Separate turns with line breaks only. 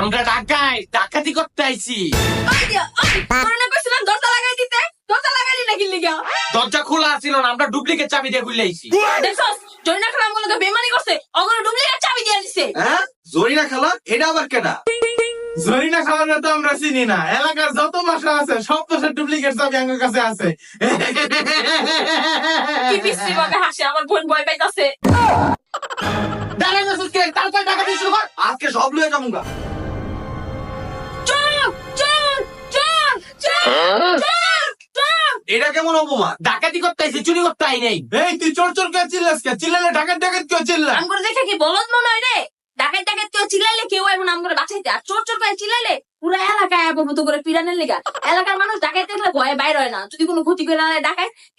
আমরা ঢাকায় ডাকাতি করতে আইছি।
দরজা লাগাই দিতে? দরজা লাগাই না কিনলি
দরজা খোলা ছিল না আমরা ডুপ্লিকেট চাবি দিয়ে খুলে আইছি।
দেখছস খালাম গুলোকে বেমানি করছে অগরে ডুপ্লিকেট চাবি দিয়ে দিছে।
হ্যাঁ? জরিনা খালা? এটা আবার কেডা?
জরিনা খাওয়ানো তো আমরা চিনি না। এলাকার যত বাসা আছে সব তো সে ডুপ্লিকেট চাবি আমার কাছে আছে।
কি বিশ্রী ভাবে হাসে আমার বোন ভয় পাইতাছে।
দাঁড়াই গেছিস কে তারপর ডাকাতি শুরু কর।
আজকে সব লয়ে যাব এটা কেমন অপমান?
ডাকাতি করতে আইছি চুরি করতে আই নাই।
এই তুই চোর চোর কে চিল্লাস কে? চিল্লালে ডাকাত ডাকাত কেউ চিল্লা
করে দেখে কি বলদ মনে হয় রে? ডাকাত ডাকাত কেউ চিল্লাইলে কেউ এখন আমগরে বাঁচাইতে। আর চোর চোর করে চিল্লাইলে পুরো এলাকায় আবদ্ধ করে পিরানের লেগা। এলাকার মানুষ ডাকাইতে গেলে ভয়ে বাইর হয় না। যদি কোনো ক্ষতি করে ডাকায়